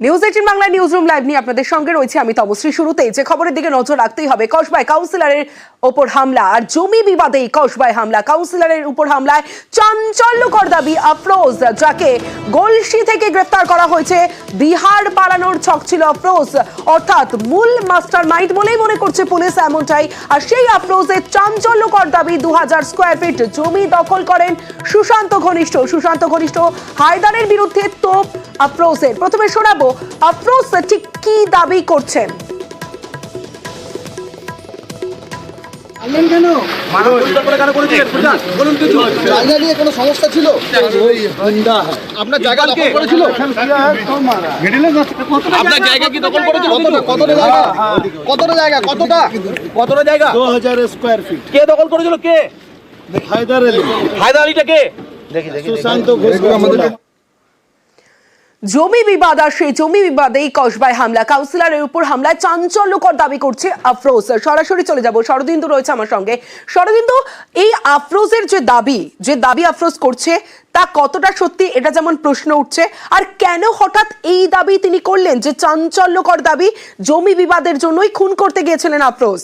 News eighteen Bangla news room live নিয়ে আপনাদের সঙ্গে রয়েছে আমি তমশ্রী শুরুতেই। যে খবরের দিকে নজর রাখতেই হবে কসবায় কাউন্সিলরের ওপর হামলা আর জমি বিবাদেই কসবায় হামলা। কাউন্সিলরের উপর হামলায় চাঞ্চল্যকর দাবি আফরোজ যাকে গোলসি থেকে গ্রেফতার করা হয়েছে। বিহার পালানোর ছক ছিল আফরোজ অর্থাৎ মূল মাস্টার মাইন্ড বলেই মনে করছে পুলিশ এমনটাই। আর সেই আফরোজের চাঞ্চল্যকর দাবি দু হাজার স্কোয়ার ফিট জমি দখল করেন সুশান্ত ঘনিষ্ঠ। সুশান্ত ঘনিষ্ঠ হায়দারের বিরুদ্ধে তোপ আফরোজের প্রথমে শোনাবো আফরোজ ঠিক কি দাবি করছেন আপনার জায়গা দখল করেছিল? আপনার জায়গা? কি দখল করেছিল? কতটা জায়গা? কতটা জায়গা? কতটা? কতটা জায়গা? দো হাজার স্কোয়ার ফিট কে দখল করেছিল? কে? হায়দার আলী। হায়দার আলীটা কে? সুশান্ত ঘোষ। জমি বিবাদ আর সেই জমি বিবাদেই কসবায় হামলা। কাউন্সিলরের উপর হামলায় চাঞ্চল্যকর দাবি করছে আফরোজ। সরাসরি চলে যাব। শরদিন্দু রয়েছে আমার সঙ্গে। শরদিন্দু, এই আফরোজের যে দাবি যে দাবি আফরোজ করছে, তা কতটা সত্যি এটা যেমন প্রশ্ন উঠছে। আর কেন হঠাৎ এই দাবি তিনি করলেন? যে চাঞ্চল্যকর দাবি, জমি বিবাদের জন্যই খুন করতে গিয়েছিলেন আফরোজ।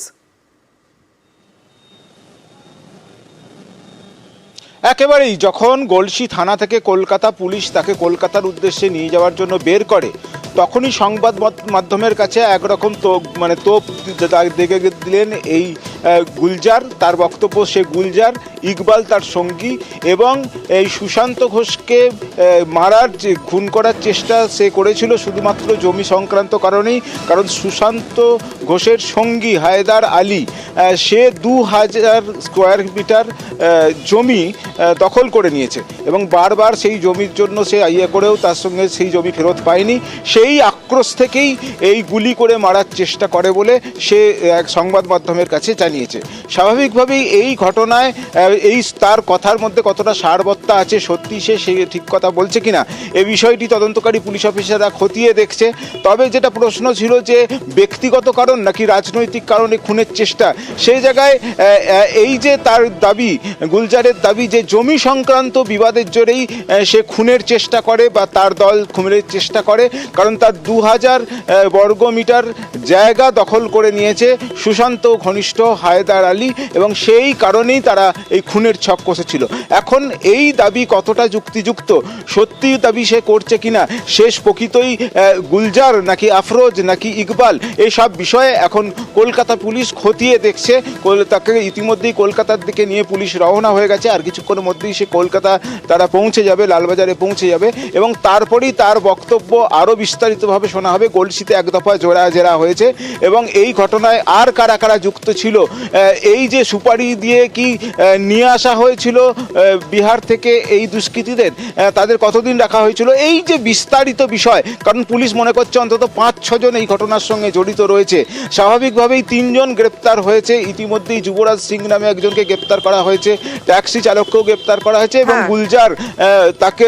একেবারেই যখন গলসি থানা থেকে কলকাতা পুলিশ তাকে কলকাতার উদ্দেশ্যে নিয়ে যাওয়ার জন্য বের করে, তখনই সংবাদ মাধ্যমের কাছে একরকম তো মানে তোপ দেখে দিলেন এই গুলজার, তার বক্তব্য সে গুলজার, ইকবাল তার সঙ্গী এবং এই সুশান্ত ঘোষকে মারার যে খুন করার চেষ্টা সে করেছিল শুধুমাত্র জমি সংক্রান্ত কারণেই। কারণ সুশান্ত ঘোষের সঙ্গী হায়দার আলী সে দু হাজার স্কোয়ার মিটার জমি দখল করে নিয়েছে এবং বারবার সেই জমির জন্য সে ইয়ে করেও তার সঙ্গে সেই জমি ফেরত পায়নি। সেই আক্রোশ থেকেই এই গুলি করে মারার চেষ্টা করে বলে সে এক সংবাদ মাধ্যমের কাছে জানিয়েছে। স্বাভাবিকভাবেই এই ঘটনায় এই তার কথার মধ্যে কতটা সারবত্তা আছে সত্যি সে সে ঠিক কথা বলছে কিনা, এ বিষয়টি তদন্তকারী পুলিশ অফিসাররা খতিয়ে দেখছে। তবে যেটা প্রশ্ন ছিল যে, ব্যক্তিগত কারণ নাকি রাজনৈতিক কারণে খুনের চেষ্টা, সেই জায়গায় এই যে তার দাবি, গুলজারের দাবি যে জমি সংক্রান্ত বিবাদের জোরেই সে খুনের চেষ্টা করে বা তার দল খুনের চেষ্টা করে, কারণ তার দু হাজার বর্গমিটার জায়গা দখল করে নিয়েছে সুশান্ত ঘনিষ্ঠ হায়দার আলী এবং সেই কারণেই তারা এই খুনের ছক কষেছিল। এখন এই দাবি কতটা যুক্তিযুক্ত? সত্যি দাবি সে করছে কিনা? শেষ প্রকৃতই গুলজার নাকি আফরোজ নাকি ইকবাল? এই সব বিষয়ে এখন কলকাতা পুলিশ খতিয়ে দেখছে। তাকে ইতিমধ্যেই কলকাতার দিকে নিয়ে পুলিশ রওনা হয়ে গেছে। আর কিছুক্ষণের মধ্যেই সে কলকাতা তারা পৌঁছে যাবে, লালবাজারে পৌঁছে যাবে এবং তারপরেই তার বক্তব্য আরও বিস্তারিতভাবে শোনা হবে। গোলসিতে এক দফা জোড়া জেরা হয়েছে এবং এই ঘটনায় আর কারা কারা যুক্ত ছিল এই যে সুপারি দিয়ে কি নিয়ে আসা হয়েছিল বিহার থেকে এই দুষ্কৃতীদের তাদের কতদিন রাখা হয়েছিল? এই যে বিস্তারিত বিষয় কারণ পুলিশ মনে করছে অন্তত পাঁচ ছজন এই ঘটনার সঙ্গে জড়িত রয়েছে। স্বাভাবিকভাবেই তিনজন গ্রেপ্তার হয়েছে। ইতিমধ্যেই যুবরাজ সিং নামে একজনকে গ্রেপ্তার করা হয়েছে। ট্যাক্সি চালককেও গ্রেপ্তার করা হয়েছে এবং হ্যাঁ। গুলজার তাকে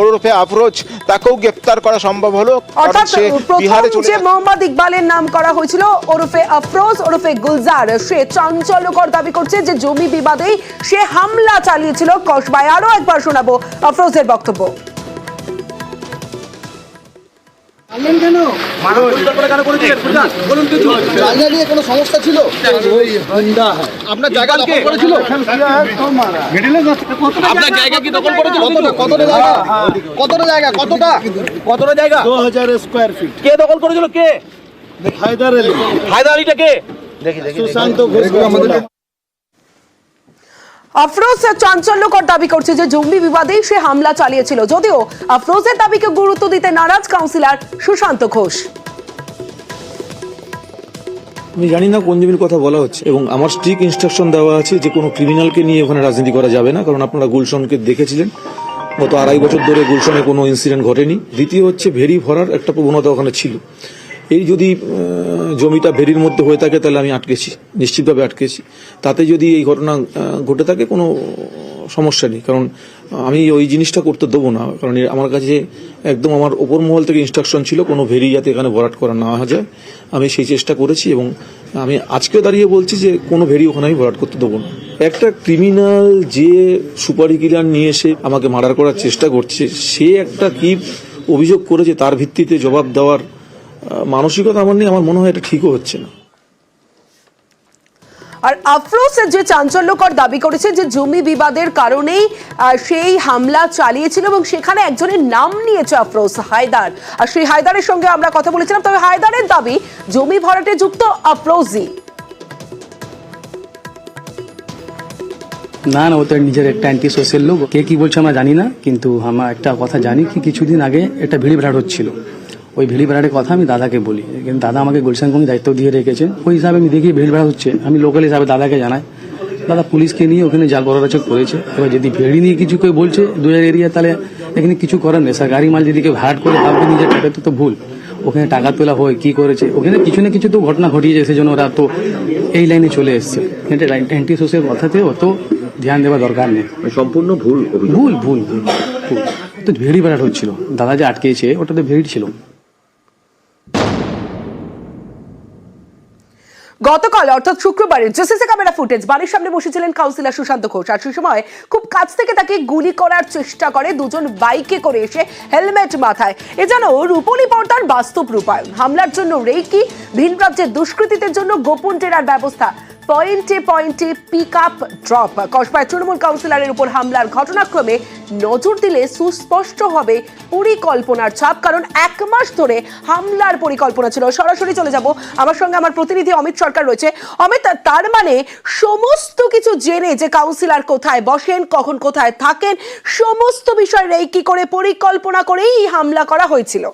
ওরফে আফরোজ তাকেও গ্রেপ্তার করা সম্ভব হলো। অর্থাৎ বিহারে মোহাম্মদ ইকবালের নাম করা হয়েছিল ওরফে আফরোজ ওরফে গুলজার সে চাঞ্চল্যকর দাবি করছে যে জমি বিবাদেই সে হামলা চালিয়েছিল কসবায়। আরও একবার শোনাবো আফরোজের বক্তব্য। নিয়ে কোনো? সমস্যা ছিল? আপনার জায়গা দখল করেছিল? আপনার জায়গা? কি দখল করেছিল? কতটা কতটা জায়গা? কতটা জায়গা? কতটা? কতটা জায়গা? দো হাজার স্কোয়ার ফিট কে দখল করেছিল? কে? হায়দার আলী। হায়দার আলীটা কে? সুশান্ত ঘোষ আফরোজ চাঞ্চল্যকর দাবি করছে যে জঙ্গি বিবাদেই সে হামলা চালিয়েছিল। যদিও আফরোজের দাবিকে গুরুত্ব দিতে নারাজ কাউন্সিলর সুশান্ত ঘোষ। আমি জানি না কোন জমির কথা বলা হচ্ছে এবং আমার স্ট্রিক ইনস্ট্রাকশন দেওয়া আছে যে কোনো ক্রিমিনালকে নিয়ে ওখানে রাজনীতি করা যাবে না কারণ আপনারা গুলশনকে দেখেছিলেন। গত আড়াই বছর ধরে গুলশনে কোনো ইনসিডেন্ট ঘটেনি। দ্বিতীয় হচ্ছে ভেরি ভরার একটা প্রবণতা ওখানে ছিল। এই যদি জমিটা ভেরির মধ্যে হয়ে থাকে, তাহলে আমি আটকেছি, নিশ্চিতভাবে আটকেছি। তাতে যদি এই ঘটনা ঘটে থাকে, কোনো সমস্যা নেই। কারণ আমি ওই জিনিসটা করতে দেবো না। কারণ আমার কাছে একদম আমার ওপর মহল থেকে ইনস্ট্রাকশন ছিল, কোনো ভেরি যাতে এখানে ভরাট করা না যায়। আমি সেই চেষ্টা করেছি এবং আমি আজকেও দাঁড়িয়ে বলছি যে, কোনো ভেরি ওখানে আমি ভরাট করতে দেবো না। একটা ক্রিমিনাল যে সুপারি কিলার নিয়ে এসে আমাকে মার্ডার করার চেষ্টা করছে, সে একটা কি অভিযোগ করেছে, তার ভিত্তিতে জবাব দেওয়ার মানসিকতা আমার নেই আমার মনে হয় এটা ঠিকও হচ্ছে না। আর আফরোজ যে চাঞ্চল্যকর দাবি করেছে যে জমি বিবাদের কারণেই সেই হামলা চালিয়েছিল এবং সেখানে একজনের নাম নিয়েছে আফরোজ হায়দার। আর সেই হায়দারের সঙ্গে আমরা কথা বলেছিলাম তবে হায়দারের দাবি জমি ভরাটে যুক্ত আফরোজই। না না ও তো নিজের একটা অ্যান্টি সোশ্যাল লোক কে কি বলছে আমরা জানি না কিন্তু আমরা একটা কথা জানি কি কিছুদিন আগে একটা ভিড় ভাড়াট হচ্ছিল। ওই ভিড়ি ভাড়াটের কথা আমি দাদাকে বলি। কিন্তু দাদা আমাকে গুলশান কমি দায়িত্ব দিয়ে রেখেছেন ওই হিসাবে আমি দেখি ভিড় ভাড়া হচ্ছে। আমি লোকাল হিসাবে দাদাকে জানাই। দাদা পুলিশকে নিয়ে ওখানে জাল বড়াচক করেছে। এবার যদি ভেড়ি নিয়ে কিছু কেউ বলছে দু এরিয়া তাহলে এখানে কিছু করার নেই। স্যার গাড়ি মাল যদি কেউ ভাড়াট করে ভাববে নিজের টাকা তো তো ভুল। ওখানে টাকা তোলা হয় কি করেছে? ওখানে কিছু না কিছু তো ঘটনা ঘটিয়েছে সেজন্য ওরা তো এই লাইনে চলে এসছে। এটা অ্যান্টি সোশ্যাল কথাতে অত ধ্যান দেওয়া দরকার নেই। সম্পূর্ণ ভুল ভুল ভুল ভুল ভুল। তো ভেড়ি বেড়াট হচ্ছিল। দাদা যে আটকেছে ওটা তো ভেড়ি ছিল। গতকাল, অর্থাৎ শুক্রবারে জেসিসি ক্যামেরা ফুটেজ, বাড়ির সামনে বসেছিলেন কাউন্সিলর সুশান্ত ঘোষ। আর সেই সময় খুব কাছ থেকে তাকে গুলি করার চেষ্টা করে, দুজন বাইকে করে এসে হেলমেট মাথায়। এ যেন রূপলী পর্দার বাস্তব রূপায়ণ। হামলার জন্য রেকি ভিন রাজ্যের দুষ্কৃতীদের জন্য গোপন টেরার ব্যবস্থা। পয়েন্টে পয়েন্টে পিক আপ ড্রপ কসবায় তৃণমূল কাউন্সিলরের উপর হামলার ঘটনাক্রমে নজর দিলে সুস্পষ্ট হবে পরিকল্পনার ছাপ, কারণ এক মাস ধরে হামলার পরিকল্পনা ছিল। সরাসরি চলে যাব। আমার সঙ্গে আমার প্রতিনিধি অমিত সরকার রয়েছে। অমিত, তার মানে সমস্ত কিছু জেনে যে কাউন্সিলর কোথায় বসেন, কখন কোথায় থাকেন, সমস্ত বিষয় রেকি করে পরিকল্পনা করেই হামলা করা হয়েছিল।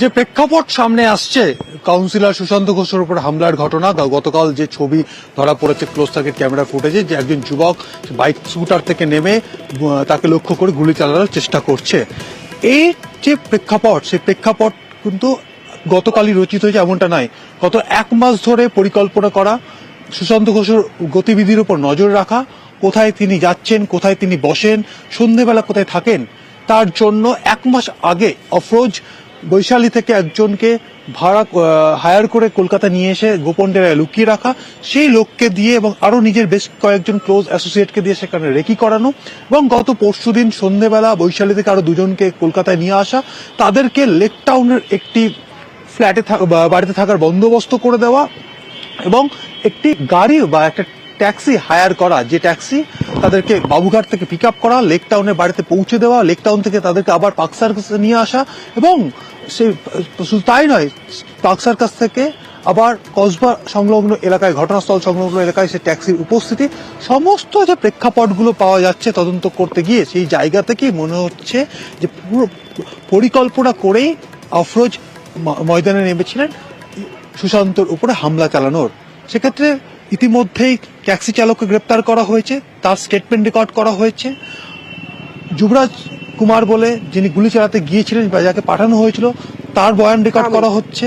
যে প্রেক্ষাপট সামনে আসছে, কাউন্সিলর সুশান্ত ঘোষের উপর হামলার ঘটনা গতকাল যে ছবি ধরা পড়েছে ক্লোজ সার্কিট ক্যামেরা ফুটেজে যে একজন যুবক বাইক স্কুটার থেকে নেমে তাকে লক্ষ্য করে গুলি চালানোর চেষ্টা করছে। এই যে প্রেক্ষাপট, সেই প্রেক্ষাপট কিন্তু গতকালই রচিত হয়েছে, এমনটা নয়। গত এক মাস ধরে পরিকল্পনা করা, সুশান্ত ঘোষের গতিবিধির উপর নজর রাখা, কোথায় তিনি যাচ্ছেন, কোথায় তিনি বসেন, সন্ধেবেলা কোথায় থাকেন, তার জন্য এক মাস আগে অফরোজ বৈশালী থেকে একজনকে ভাড়া হায়ার করে কলকাতা নিয়ে এসে গোপন ডেরায় লুকিয়ে রাখা, সেই লোককে দিয়ে এবং আরও নিজের বেশ কয়েকজন ক্লোজ অ্যাসোসিয়েটকে দিয়ে সেখানে রেকি করানো এবং গত পরশুদিন সন্ধেবেলা বৈশালী থেকে আরও দুজনকে কলকাতায় নিয়ে আসা, তাদেরকে লেক টাউনের একটি ফ্ল্যাটে বাড়িতে থাকার বন্দোবস্ত করে দেওয়া এবং একটি গাড়ি বা একটা ট্যাক্সি হায়ার করা, যে ট্যাক্সি তাদেরকে বাবুঘাট থেকে পিক আপ করা লেক টাউনের বাড়িতে পৌঁছে দেওয়া লেক টাউন থেকে তাদেরকে আবার পাকসার কাছে নিয়ে আসা এবং সেই শুধু তাই নয় পাকসার সার্কাস থেকে আবার কসবা সংলগ্ন এলাকায়, ঘটনাস্থল সংলগ্ন এলাকায় সে ট্যাক্সির উপস্থিতি, সমস্ত যে প্রেক্ষাপটগুলো পাওয়া যাচ্ছে তদন্ত করতে গিয়ে সেই জায়গা থেকেই মনে হচ্ছে যে পুরো পরিকল্পনা করেই আফরোজ ময়দানে নেমেছিলেন সুশান্তর উপরে হামলা চালানোর। সেক্ষেত্রে ইতিমধ্যেই ট্যাক্সি চালককে গ্রেপ্তার করা হয়েছে তার স্টেটমেন্ট রেকর্ড করা হয়েছে। যুবরাজ কুমার বলে যিনি গুলি চালাতে গিয়েছিলেন বা যাকে পাঠানো হয়েছিল তার বয়ান রেকর্ড করা হচ্ছে।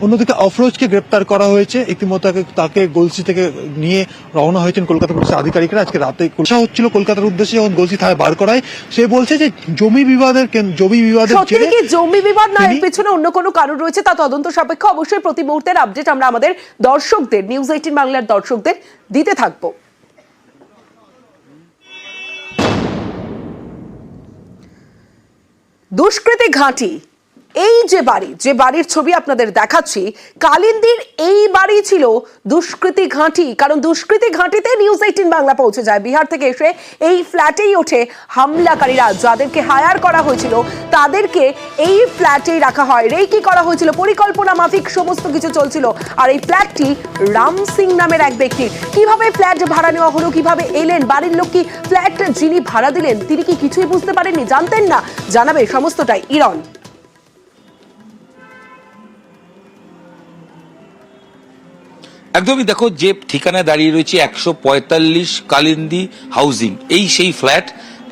অন্যদিকে অফরোজকে গ্রেপ্তার করা হয়েছে। ইতিমধ্যে তাকে- গলসি থেকে নিয়ে রওনা হয়েছেন কলকাতা পুলিশের আধিকারিকরা। আজকে রাতে কলকাতা হচ্ছিল কলকাতার উদ্দেশ্যে যখন গলসি থানায় বার করায়। সে বলছে যে জমি বিবাদের কেন- জমি বিবাদের জমি বিবাদ না এর পেছনে অন্য কোনো কারণ রয়েছে তা তদন্ত সাপেক্ষ অবশ্যই প্রতি মুহূর্তের আপডেট আমরা আমাদের দর্শকদের নিউজ এইটিন বাংলার দর্শকদের দিতে থাকব। দুষ্কৃতী ঘাঁটি এই যে বাড়ি, যে বাড়ির ছবি আপনাদের দেখাচ্ছি, কালিন্দির এই বাড়ি ছিল দুষ্কৃতী ঘাঁটি। কারণ দুষ্কৃতী ঘাঁটিতে নিউজ এইটিন বাংলা পৌঁছে যায়। বিহার থেকে এসে এই ফ্ল্যাটেই ওঠে হামলাকারীরা। যাদেরকে হায়ার করা হয়েছিল, তাদেরকে এই ফ্ল্যাটেই রাখা হয়। রেকি করা হয়েছিল, পরিকল্পনা মাফিক, সমস্ত কিছু চলছিল। আর এই ফ্ল্যাটটি রাম সিং নামের এক ব্যক্তির কীভাবে ফ্ল্যাট ভাড়া নেওয়া হলো, কীভাবে এলেন, বাড়ির লোক কি ফ্ল্যাট যিনি ভাড়া দিলেন, তিনি কি কিছুই বুঝতে পারেননি? জানতেন না? জানাবে সমস্তটাই। ইরন। একদমই দেখো যে ঠিকানায় দাঁড়িয়ে রয়েছে একশো পঁয়তাল্লিশ কালিন্দি হাউজিং। এই সেই ফ্ল্যাট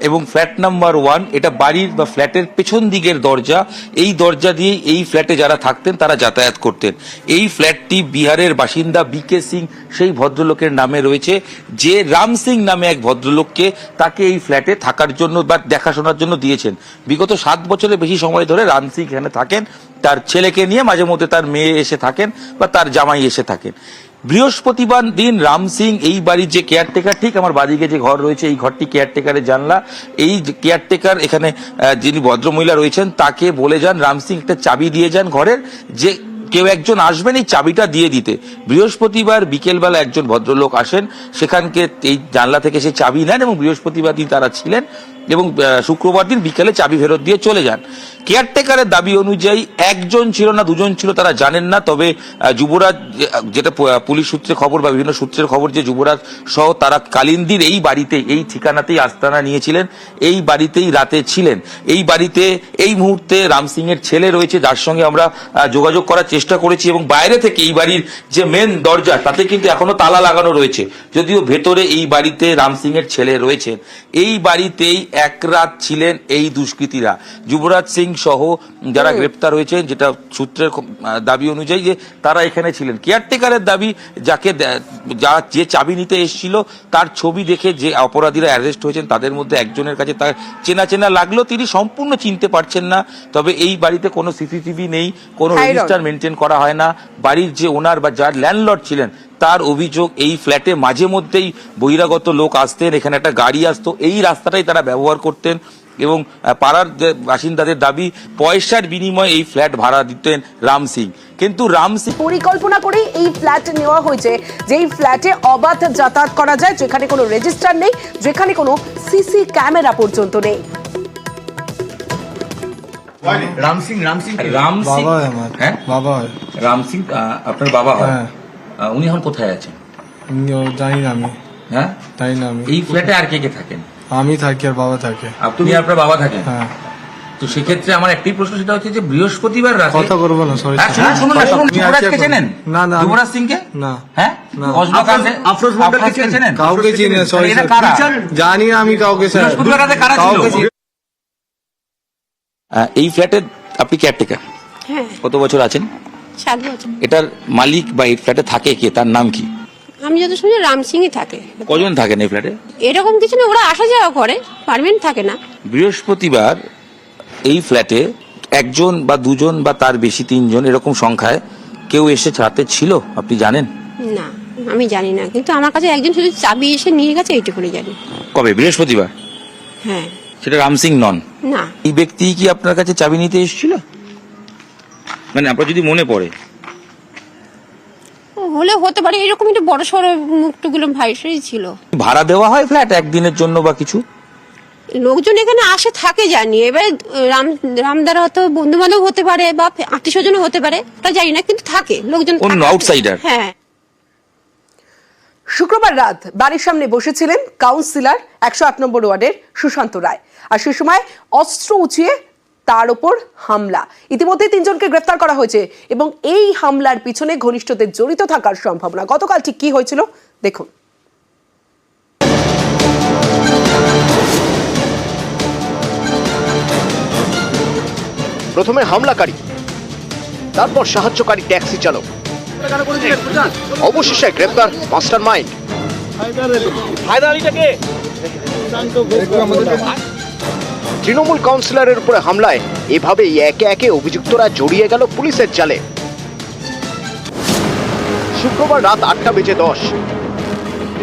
এবং ফ্ল্যাট নাম্বার ওয়ান, এটা বাড়ির বা ফ্ল্যাটের পেছন দিকের দরজা। এই দরজা দিয়ে এই ফ্ল্যাটে যারা থাকতেন, তারা যাতায়াত করতেন। এই ফ্ল্যাটটি বিহারের বাসিন্দা বিকে সিং, সেই ভদ্রলোকের নামে রয়েছে। যে রাম সিং নামে এক ভদ্রলোককে তাকে এই ফ্ল্যাটে থাকার জন্য বা দেখাশোনার জন্য দিয়েছেন। বিগত সাত বছরের বেশি সময় ধরে রাম সিং এখানে থাকেন। তার ছেলেকে নিয়ে মাঝে মধ্যে তার মেয়ে এসে থাকেন বা তার জামাই এসে থাকেন। বৃহস্পতিবার দিন রাম সিং, এই বাড়ির যে কেয়ারটেকার ঠিক আমার বাদিকে যে ঘর রয়েছে, এই ঘরটি কেয়ারটেকারের জানলা। এই কেয়ারটেকার এখানে যিনি ভদ্রমহিলা রয়েছেন, তাকে বলে যান, রাম সিং একটা চাবি দিয়ে যান ঘরের, যে কেউ একজন আসবেন এই চাবিটা দিয়ে দিতে। বৃহস্পতিবার বিকেলবেলা একজন ভদ্রলোক আসেন, সেখানকে এই জানলা থেকে সে চাবি নেন এবং বৃহস্পতিবার দিন তারা ছিলেন। এবং শুক্রবার দিন বিকেলে চাবি ফেরত দিয়ে চলে যান। কেয়ারটেকারের দাবি অনুযায়ী একজন ছিল না, দুজন ছিল তারা জানেন না, তবে যুবরাজ, যেটা পুলিশ সূত্রে খবর বা বিভিন্ন সূত্রের খবর যে যুবরাজ সহ তারা কালিন্দির এই বাড়িতে, এই ঠিকানাতেই আস্তানা নিয়েছিলেন। এই বাড়িতেই রাতে ছিলেন। এই বাড়িতে, এই মুহূর্তে রাম সিং এর ছেলে রয়েছে, যার সঙ্গে আমরা যোগাযোগ করার চেষ্টা করেছি এবং বাইরে থেকে এই বাড়ির যে মেন দরজা, তাতে কিন্তু এখনও তালা লাগানো রয়েছে। যদিও ভেতরে এই বাড়িতে রাম সিং এর ছেলে রয়েছে এই বাড়িতেই এক রাত ছিলেন এই দুষ্কৃতীরা। যুবরাজ সিং সহ যারা গ্রেপ্তার হয়েছেন যেটা সূত্রের দাবি অনুযায়ী যে তারা এখানে ছিলেন। কেয়ারটেকারের দাবি যাকে যা যে চাবি নিতে এসেছিল তার ছবি দেখে যে অপরাধীরা অ্যারেস্ট হয়েছেন তাদের মধ্যে একজনের কাছে তার চেনা চেনা লাগল। তিনি সম্পূর্ণ চিনতে পারছেন না তবে এই বাড়িতে কোনো সিসিটিভি নেই কোনো. রেজিস্টার মেনটেন করা হয় না। বাড়ির যে ওনার বা যার ল্যান্ডলর্ড ছিলেন তার অভিযোগ এই ফ্ল্যাটে মাঝে মধ্যেই বহিরাগত লোক আসতেন এখানে একটা গাড়ি আসতো। এই রাস্তাটাই তারা ব্যবহার করতেন এবং পাড়ার বাসিন্দাদের দাবি পয়সার বিনিময়ে এই ফ্ল্যাট ভাড়া দিতেন রাম সিং। কিন্তু রাম সিং পরিকল্পনা করে এই ফ্ল্যাট নেওয়া হয়েছে যেই ফ্ল্যাটে অবাধ যাতায়াত করা যায় যেখানে কোনো রেজিস্টার নেই যেখানে কোনো সিসি ক্যামেরা পর্যন্ত নেই। রাম সিং রাম সিং রাম সিং? বাবা হয় হ্যাঁ? বাবা রাম সিং আপনার বাবা হয়? হ্যাঁ। উনি এখন কোথায় আছেন? জানি না আমি। হ্যাঁ? জানি না আমি। এই ফ্ল্যাটে আর কে কে থাকেন? আমি থাকি আর বাবা থাকে। আপনি আপনার বাবা থাকেন? হ্যাঁ। তো সেক্ষেত্রে আমার একটাই প্রশ্ন সেটা হচ্ছে যে বৃহস্পতিবার রাতে কথা করব না সরি হ্যাঁ, শুনুন, শুনুন না, শুনুন, যুবরাজকে চেনেন? না না যুবরাজ সিংকে? না। হ্যাঁ? আফরোজকে চেনেন? কাউকে চিনি না সরি? জানি না আমি কাউকে স্যার বৃহস্পতিবার রাতে কারা ছিল? এই ফ্ল্যাটে আপনি কেয়ারটেকার হ্যাঁ। কত বছর আছেন? সাত বছর এটার মালিক বা এই ফ্ল্যাটে থাকে কে? তার নাম কি? আমি যত শুনি রামসিংয়ে থাকে। কজন থাকেন এই ফ্ল্যাটে এরকম কিছু না ওরা আসা যাওয়া করে পারমানেন্ট থাকে না। বৃহস্পতিবার এই ফ্ল্যাটে একজন বা দুজন বা তার বেশি তিনজন এরকম সংখ্যায় কেউ এসে রাতে ছিল? আপনি জানেন? না আমি জানি না কিন্তু আমার কাছে একজন শুধু চাবি এসে নিয়ে গেছে এইটুকুনি জানি। কবে? বৃহস্পতিবার? হ্যাঁ। সেটা রাম সিং নন? না। এই ব্যক্তি কি আপনার কাছে চাবি নিতে এসেছিল? মানে আপনার যদি মনে পড়ে। হলে হতে পারে এরকম একটু বড় সড়ো মুখটুগুলো ভাইসই ছিল। ভাড়া দেওয়া হয় ফ্ল্যাট একদিনের জন্য বা কিছু? লোকজন এখানে আসে থাকে জানি। এবারে রাম রামদার হয়তো বন্ধু বান্ধব হতে পারে বা আত্মীয় স্বজন হতে পারে ওটা জানি না কিন্তু থাকে। লোকজন অন্য outsider? হ্যাঁ। শুক্রবার রাত বাড়ির সামনে বসেছিলেন কাউন্সিলর একশো আট নম্বর ওয়ার্ডের সুশান্ত রায়। আর সে সময় অস্ত্র উঁচিয়ে তার ওপর হামলা। ইতিমধ্যে তিনজনকে গ্রেফতার করা হয়েছে এবং এই হামলার পিছনে ঘনিষ্ঠদের জড়িত থাকার সম্ভাবনা। গতকাল ঠিক কি হয়েছিল? দেখুন। প্রথমে হামলাকারী তারপর সাহায্যকারী ট্যাক্সি চালক। অবশেষে গ্রেপ্তার মাস্টার মাইন্ড হায়দার আলীটাকে তৃণমূল কাউন্সিলরের উপরে হামলায় এভাবেই একে একে অভিযুক্তরা জড়িয়ে গেল পুলিশের জালে। শুক্রবার রাত আটটা বেজে দশ।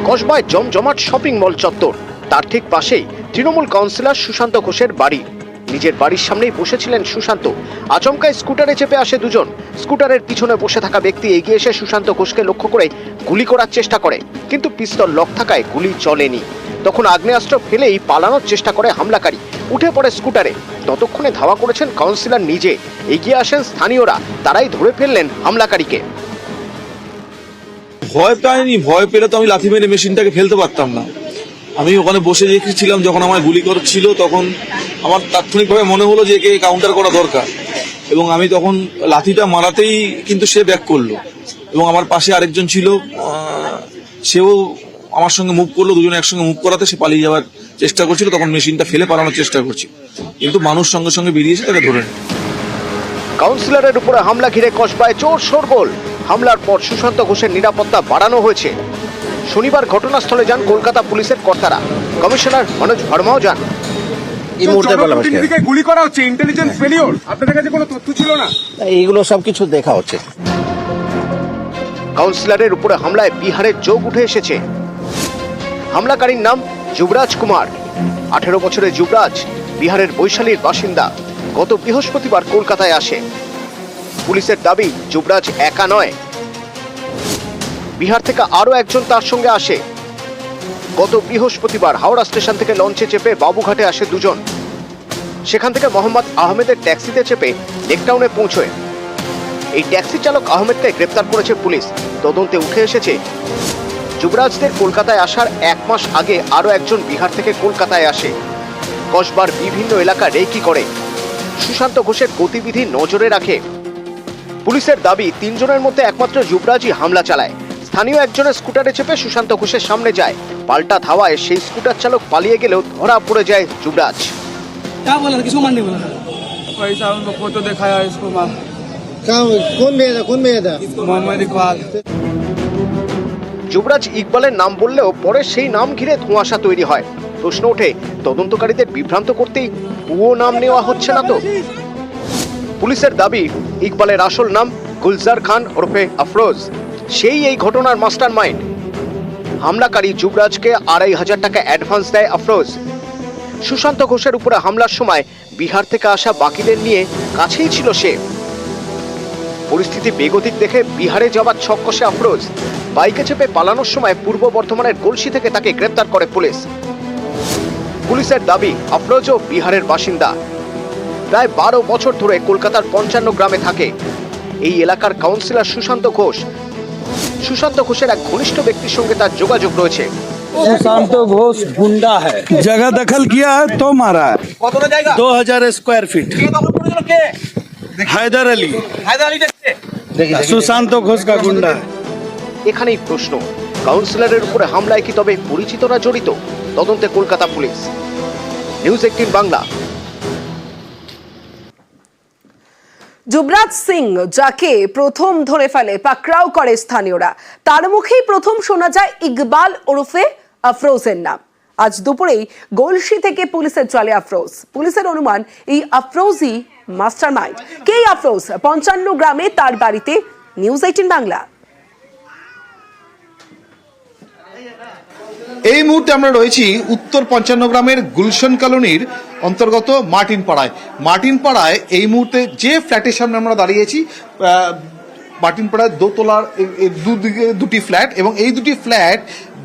কসবায় জমজমাট শপিং মল চত্বর। তার ঠিক পাশেই তৃণমূল কাউন্সিলর সুশান্ত ঘোষের বাড়ি। নিজের বাড়ির সামনেই বসেছিলেন সুশান্ত। আচমকায় স্কুটারে চেপে আসে দুজন। স্কুটারের পিছনে বসে থাকা ব্যক্তি এগিয়ে এসে সুশান্ত ঘোষকে লক্ষ্য করে গুলি করার চেষ্টা করে, কিন্তু পিস্তল লক থাকায় গুলি চলেনি। তখন আগ্নেয়াস্ত্র ফেলেই পালানোর চেষ্টা করে হামলাকারী। উঠে পড়ে স্কুটারে। ততক্ষণে ধাওয়া করেছেন কাউন্সিলর নিজে। এগিয়ে আসেন স্থানীয়রা। তারাই ধরে ফেললেন হামলাকারীকে। ভয় পাইনি ভয় পেলে তো আমি লাথি মেরে মেশিনটাকে ফেলতে পারতাম না। আমি ওখানে বসে রেখেছিলাম, যখন আমায় গুলি করছিল, তখন আমার তাৎক্ষণিকভাবে মনে হলো যে একে কাউন্টার করা দরকার। এবং আমি তখন লাথিটা মারাতেই কিন্তু সে ব্যাক করল। এবং আমার পাশে আরেকজন ছিল সেও আমার সঙ্গে মুভ করল দুজনে একসঙ্গে মুভ করাতে সে পালিয়ে যাওয়ার চেষ্টা করছিল তখন মেশিনটা ফেলে পালানোর চেষ্টা করছি। কিন্তু মানুষ সঙ্গে সঙ্গে বেরিয়েছে তাকে ধরে নেয় কাউন্সিলরের উপরে হামলা ঘিরে কসবায় চোর শোরগোল। হামলার পর সুশান্ত ঘোষের নিরাপত্তা বাড়ানো হয়েছে। শনিবার ঘটনাস্থলে যান কলকাতা পুলিশের কর্তারা। কমিশনার মনোজ ভার্মাও যান। এই মুহূর্তে বলা গুলি করা হচ্ছে ইন্টেলিজেন্স ফেলিওর আপনাদের কাছে কোনো তথ্য ছিল না? এইগুলো সবকিছু দেখা হচ্ছে। কাউন্সিলরের উপরে হামলায় বিহারের যোগ উঠে এসেছে। হামলাকারীর নাম যুবরাজ কুমার। আঠেরো বছরের যুবরাজ বিহারের বৈশালীর বাসিন্দা গত বৃহস্পতিবার কলকাতায় আসে। পুলিশের দাবি, যুবরাজ একা নয়। বিহার থেকে আরও একজন তার সঙ্গে আসে। গত বৃহস্পতিবার হাওড়া স্টেশন থেকে লঞ্চে চেপে বাবুঘাটে আসে দুজন। সেখান থেকে মোহাম্মদ আহমেদের ট্যাক্সিতে চেপে লেকটাউনে পৌঁছয়। এই ট্যাক্সি চালক আহমেদকে গ্রেপ্তার করেছে পুলিশ। তদন্তে উঠে এসেছে যুবরাজদের কলকাতায় আসার এক মাস আগে আরও একজন বিহার থেকে কলকাতায় আসে কসবার বিভিন্ন এলাকা রেকি করে সুশান্ত ঘোষের গতিবিধি নজরে রাখে পুলিশের দাবি তিনজনের মধ্যে একমাত্র যুবরাজই হামলা চালায় স্থানীয় একজনের স্কুটারে চেপে সুশান্ত ঘোষের সামনে যায় পাল্টা ধাওয়ায় সেই স্কুটার চালক পালিয়ে গেলেও ধরা পড়ে যায় যুবরাজ क्या बोला था किसको मारने बोला था पैसा उनको फोटो दिखाया इसको मार कहाँ कौन भेजा कौन भेजा मोहम्मद इकबाल যুবরাজ ইকবালের নাম বললেও পরে সেই নাম ঘিরে ধোঁয়াশা তৈরি হয়। প্রশ্ন ওঠে, তদন্তকারীদের বিভ্রান্ত করতেই ভুয়ো নাম নেওয়া হচ্ছে না তো? পুলিশের দাবি, ইকবালের আসল নাম গুলজার খান ওরফে আফরোজ। সেই এই ঘটনার মাস্টার মাইন্ড হামলাকারী যুবরাজকে আড়াই হাজার টাকা অ্যাডভান্স দেয় আফরোজ। সুশান্ত ঘোষের উপরে হামলার সময় বিহার থেকে আসা বাকিদের নিয়ে কাছেই ছিল সে। পরিস্থিতি বেগতিক দেখে বিহারে যাবার ছক আফরোজ। বাইকে চেপে পালানোর সময় পূর্ব বর্ধমানের গলসি থেকে তাকে গ্রেপ্তার করে পুলিশ। পুলিশের দাবি আফরোজও বিহারের বাসিন্দা। প্রায় বারো বছর ধরে কলকাতার পঞ্চান্ন গ্রামে থাকে। এই এলাকার কাউন্সিলর সুশান্ত ঘোষ। সুশান্ত ঘোষের এক ঘনিষ্ঠ ব্যক্তির সঙ্গে তার যোগাযোগ রয়েছে। সুশান্ত ঘোষ গুন্ডা জায়গা দখল কিয়া তো মারা কতটা জায়গা 2000 স্কয়ার ফিট হায়দার আলী হায়দার আলীটা সুশান্ত ঘোষকা গুন্ডা এখানেই প্রশ্ন। কাউন্সিলরের উপরে হামলায় কি তবে পরিচিতরা জড়িত? তদন্তে কলকাতা পুলিশ। নিউজ একটি বাংলা। যুবরাজ সিং যাকে প্রথম ধরে ফেলে পাকড়াও করে স্থানীয়রা। তার মুখেই প্রথম শোনা যায় ইকবাল ওরফে আফরোজের নাম। আজ দুপুরেই গোলসি থেকে পুলিশের চলে আফরোজ। পুলিশের অনুমান, এই আফরোজই মাস্টার মাইন্ড কে আফরোজ? পঞ্চান্ন গ্রামে তার বাড়িতে, নিউজ এইটিন বাংলা। এই মুহূর্তে আমরা রয়েছি উত্তর পঞ্চান্ন গ্রামের গুলশন কলোনির অন্তর্গত মার্টিন পাড়ায় মার্টিন পাড়ায় এই মুহূর্তে যে ফ্ল্যাটের সামনে আমরা দাঁড়িয়েছি মার্টিন পাড়ায় দোতলার দুদিকে দুটি ফ্ল্যাট এবং এই দুটি ফ্ল্যাট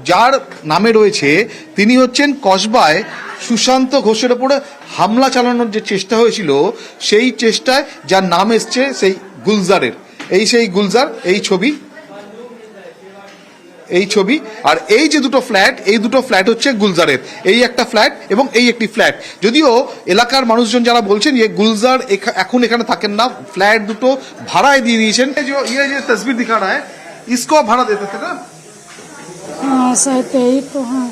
যার নামে রয়েছে, তিনি হচ্ছেন কসবায় সুশান্ত ঘোষের ওপরে হামলা চালানোর যে চেষ্টা হয়েছিল, সেই চেষ্টায় যার নাম এসছে সেই গুলজারের। এই সেই গুলজার, এই ছবি এই ছবি, আর এই যে দুটো ফ্ল্যাট, এই দুটো ফ্ল্যাট হচ্ছে গুলজারের। এই একটা ফ্ল্যাট এবং এই একটি ফ্ল্যাট। যদিও এলাকার মানুষজন যারা বলছেন যে গুলজার এখন এখানে থাকেন না, ফ্ল্যাট দুটো ভাড়ায় দিয়ে দিয়েছেন। যে ইয়ে তসবির দিখা রা ইসকো ভাড়া দিতে না? हाँ सर यही तो हाँ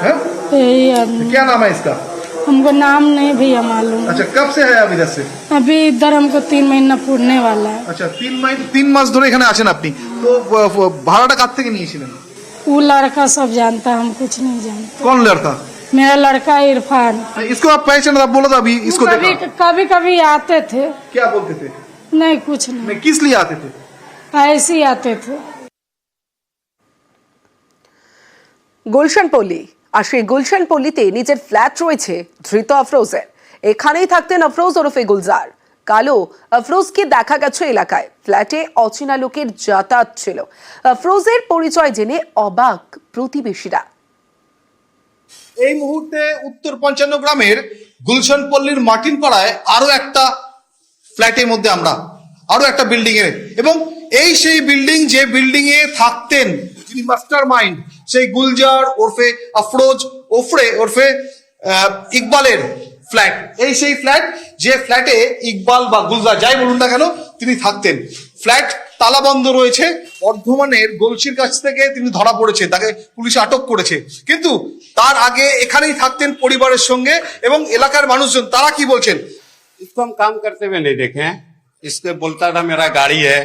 है? यही आदमी क्या नाम है इसका हमको नाम नहीं भैया मालूम अच्छा कब से है आप इधर से अभी इधर हमको तीन महीना पूरने वाला है আচ্ছা তিন মাস তিন মাস ধরে এখানে আছেন আপনি তো আহ, ভাড়াটা কার থেকে নিয়েছিলেন वो लड़का सब जानता है हम कुछ नहीं जानते कौन लड़का मेरा लड़का इरफान इसको आप पहचान आप बोला था अभी इसको कभी देखा कभी कभी आते थे क्या बोलते थे नहीं कुछ नहीं मैं किस लिए आते थे ऐसे ही आते थे গুলশান পল্লী। আর সেই গুলশান পল্লীতে নিজের ফ্ল্যাট রয়েছে ধৃত আফরোজের। এখানেই থাকতেন আফরোজ ওরফে গুলজার। কালো, আফরোজকে দেখা গেছে এলাকায়। ফ্ল্যাটে অচেনা লোকের যাতায়াত ছিল। আফরোজের পরিচয় জেনে অবাক প্রতিবেশীরা। এই মুহূর্তে উত্তর পঞ্চান্ন গ্রামের গুলশন পল্লীর মার্টিন পাড়ায় আরও একটা ফ্ল্যাটের মধ্যে আমরা, আরও একটা বিল্ডিং এর। এবং এই সেই বিল্ডিং যে বিল্ডিং এ থাকতেন যিনি মাস্টার মাইন্ড সেই গুলজার ওরফে আফরোজ ওফরে ওরফে আহ, ইকবালের ফ্ল্যাট এই সেই ফ্ল্যাট যে ফ্ল্যাটে ইকবাল বা গুলজার যাই বলুন না কেন তিনি থাকতেন ফ্ল্যাট তালা বন্ধ রয়েছে বর্ধমানের গলসির কাছ থেকে তিনি ধরা পড়েছে তাকে পুলিশ আটক করেছে কিন্তু তার আগে এখানেই থাকতেন পরিবারের সঙ্গে এবং এলাকার মানুষজন তারা কি বলছেন इसको हम काम करते हुए नहीं देखे हैं इसके बोलता था मेरा गाड़ी है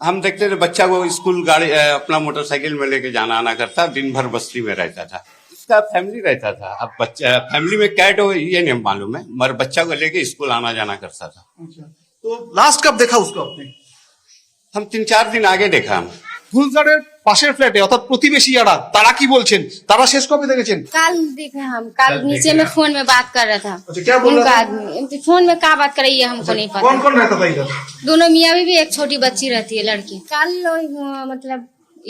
हम देखते थे बच्चा को स्कूल गाड़ी अपना मोटरसाइकिल में लेके जाना आना करता दिन भर बस्ती में रहता था। उसका फैमिली रहता था। अब बच्चा फैमिली में कैट हो ये नहीं मालूम है मगर बच्चा को लेके स्कूल आना जाना करता था। अच्छा तो लास्ट कब देखा उसको आपने? हम तीन चार दिन आगे देखा हम। পাশের ফ্ল্যাটে অর্থাৎ প্রতিবেশী যারা তারা কি বলছেন তারা শেষ কবে দেখেছেন कल देखे हम कल नीचे में फोन में बात कर रहा था अच्छा, क्या बोल रहा उनका था? आदमी फोन में क्या बात कर रही है हमको नहीं कौन पता कौन रहता था इधर दोनों मियाँ बीवी एक छोटी बच्ची रहती है लड़की कल अ, मतलब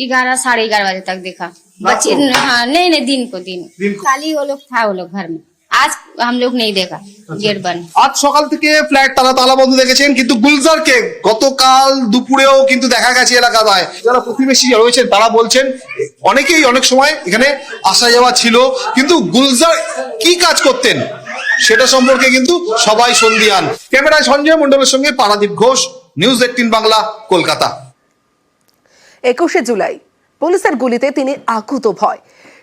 ग्यारह साढ़े ग्यारह बजे तक देखा बच्ची हाँ नहीं नहीं दिन को दिन दिन को। कल ही वो लोग था वो लोग घर में आज हम लोग नहीं देखा गेट बंद আজ সকাল থেকে ফ্ল্যাট তালা তালা বন্ধ দেখেছেন কিন্তু গুলজারকে গতকাল দুপুরেও কিন্তু দেখা গেছে এলাকায় যারা প্রতিবেশী রয়েছেন তারা বলছেন অনেকেই অনেক সময় এখানে আসা যাওয়া ছিল কিন্তু গুলজার কি কাজ করতেন সেটা সম্পর্কে কিন্তু সবাই সন্ধিয়ান ক্যামেরায় সঞ্জয় মন্ডলের সঙ্গে পারাদীপ ঘোষ নিউজ এইটিন বাংলা কলকাতা একুশে জুলাই পুলিশের গুলিতে তিনি আকুত ভয়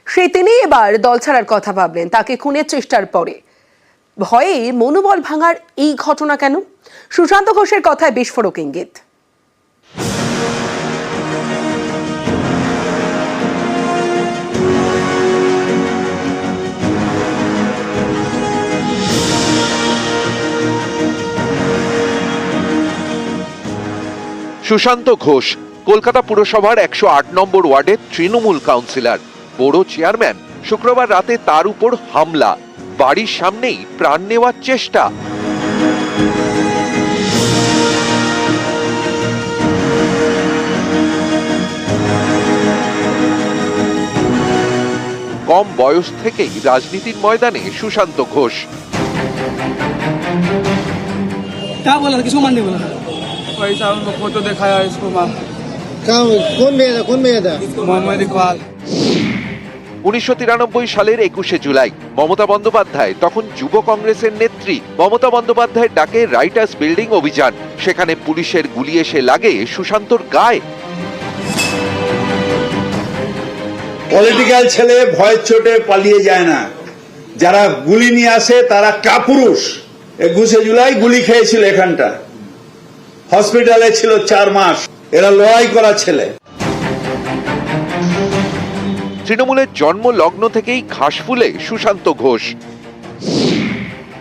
সেই তিনি এবার দল ছাড়ার কথা ভাবলেন, তাকে খুনের চেষ্টার পরে। ভয়ে মনোবল ভাঙার এই ঘটনা কেন? সুশান্ত ঘোষের কথায় বিস্ফোরক ইঙ্গিত। সুশান্ত ঘোষ, কলকাতা পুরসভার একশো আট নম্বর ওয়ার্ডের তৃণমূল কাউন্সিলর। বড় চেয়ারম্যান শুক্রবার রাতে তার উপর হামলা বাড়ির সামনেই প্রাণ নেওয়ার চেষ্টা কম বয়স থেকেই রাজনীতির ময়দানে সুশান্ত ঘোষ पैसा उनको फोटो दिखाया इसको माँ कौन भेजा कौन भेजा मोहम्मद इकबाल উনিশশো তিরানব্বই সালের একুশে জুলাই, মমতা বন্দ্যোপাধ্যায়, তখন যুব কংগ্রেসের নেত্রী, মমতা বন্দ্যোপাধ্যায়ের ডাকে রাইটার্স বিল্ডিং অভিযান, সেখানে পুলিশের গুলি এসে লাগে সুশান্তর গায়ে। পলিটিক্যাল ছেলে ভয়ের চোটে পালিয়ে যায় না। যারা গুলি নিয়ে আসে, তারা কাপুরুষ। একুশে জুলাই গুলি খেয়েছিল এখানটা। হসপিটালে ছিল চার মাস। এরা লড়াই করা ছেলে। তৃণমূলের জন্ম লগ্ন থেকেই ঘাস ফুলে সুশান্ত ঘোষ।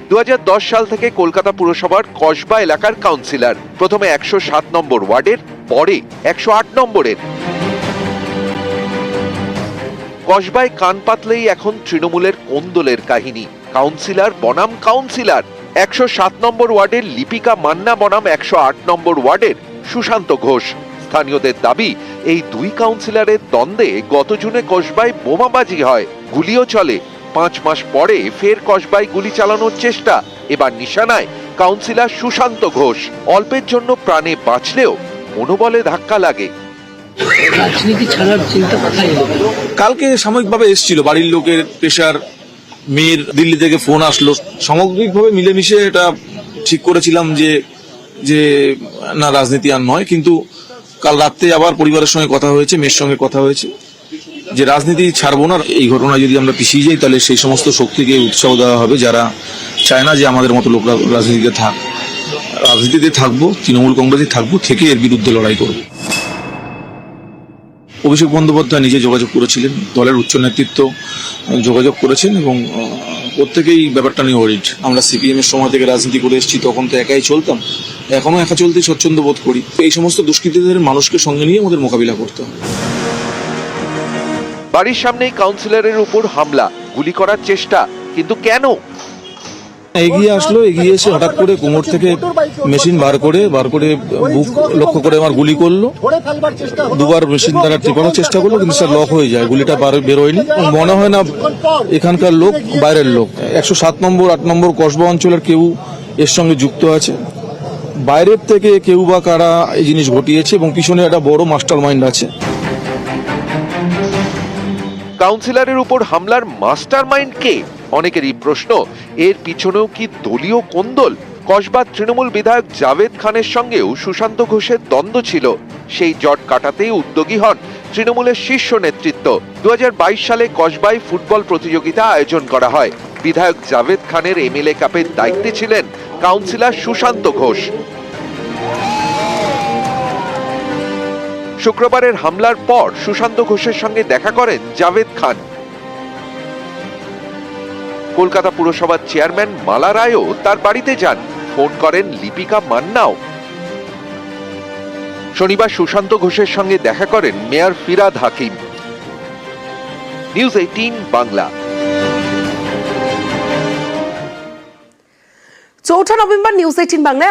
দুহাজার দশ সাল থেকে কলকাতা পুরসভার কসবা এলাকার কাউন্সিলর। প্রথমে একশো সাত নম্বর ওয়ার্ডের, পরে একশো আট নম্বরের। কসবায় কান পাতলেই এখন তৃণমূলের কোন্দলের কাহিনী। কাউন্সিলর বনাম কাউন্সিলর। একশো সাত নম্বর ওয়ার্ডের লিপিকা মান্না বনাম একশো আট নম্বর ওয়ার্ডের সুশান্ত ঘোষ। স্থানীয়দের দাবি এই দুই কাউন্সিলরের দ্বন্দ্বে গত জুনে কসবায় বোমাবাজি হয় গুলিও চলে। পাঁচ মাস পরে ফের কসবায় গুলি চালানোর চেষ্টা। এবার নিশানায় কাউন্সিলর সুশান্ত ঘোষ অল্পের জন্য প্রাণে বাঁচলেও মনোবলে ধাক্কা লাগে। কালকে সাময়িকভাবে এসেছিল বাড়ির লোকের প্রেশার মেয়ের দিল্লি থেকে ফোন আসলো। সামগ্রিকভাবে মিলেমিশে এটা ঠিক করেছিলাম যে যে না রাজনীতি আর নয় কিন্তু কাল রাত্রে আবার পরিবারের সঙ্গে কথা হয়েছে, মেয়ের সঙ্গে কথা হয়েছে। যে রাজনীতি ছাড়বো না, এই ঘটনা যদি আমরা পিছিয়ে যাই, তাহলে সেই সমস্ত শক্তিকে উৎসাহ দেওয়া হবে যারা চায় না যে আমাদের মতো লোকরা রাজনীতিতে থাক রাজনীতিতে থাকব, তৃণমূল কংগ্রেসে থাকব, থেকে এর বিরুদ্ধে লড়াই করব। অভিষেক বন্দ্যোপাধ্যায় নিজে যোগাযোগ করেছিলেন, দলের উচ্চ নেতৃত্ব যোগাযোগ করেছেন এবং প্রত্যেকেই ব্যাপারটা নিয়ে অরিট আমরা সিপিএম এর সময় থেকে রাজনীতি করে এসেছি, তখন তো একাই চলতাম। এখনও একা চলতেই স্বচ্ছন্দ বোধ করি। এই সমস্ত দুষ্কৃতীদের মানুষকে সঙ্গে নিয়ে আমাদের মোকাবিলা করতে হবে। বাড়ির সামনেই কাউন্সিলরের উপর হামলা, গুলি করার চেষ্টা, কিন্তু কেন? এগিয়ে আসলো, এগিয়ে এসে হঠাৎ করে কোমর থেকে মেশিন বার করে বার করে বুক লক্ষ্য করে আমার গুলি করল। দুবার মেশিন দ্বারা টেপানোর চেষ্টা করল, কিন্তু লক হয়ে যায়, গুলিটা বার- বেরোয়নি। মনে হয় না এখানকার লোক বাইরের লোক। একশো সাত নম্বর, আট নম্বর কসবা অঞ্চলের কেউ এর সঙ্গে যুক্ত আছে। বাইরের থেকে কেউ বা কারা এই জিনিস ঘটিয়েছে এবং পিছনে একটা বড় মাস্টার মাইন্ড আছে। কাউন্সিলরের উপর হামলার মাস্টার মাইন্ড কে অনেকেরই প্রশ্ন, এর পিছনেও কি দলীয় কোন্দল কসবা তৃণমূল বিধায়ক জাভেদ খানের সঙ্গেও সুশান্ত ঘোষের দ্বন্দ্ব ছিল। সেই জট কাটাতেই উদ্যোগী হন তৃণমূলের শীর্ষ নেতৃত্ব। দু হাজার বাইশ সালে কসবায় ফুটবল প্রতিযোগিতা আয়োজন করা হয়। বিধায়ক জাভেদ খানের এমএলএ কাপের দায়িত্বে ছিলেন কাউন্সিলর সুশান্ত ঘোষ। শুক্রবারের হামলার পর সুশান্ত ঘোষের সঙ্গে দেখা করেন জাভেদ খান। কলকাতা পুরসভার চেয়ারম্যান মালা রায়ও তার বাড়িতে যান। ফোন করেন লিপিকা মান্নাও। শনিবার সুশান্ত ঘোষের সঙ্গে দেখা করেন mayor Firhad Hakim. News eighteen, Bangla. চৌঠা নভেম্বর নিউজ এইটিন, বাংলায়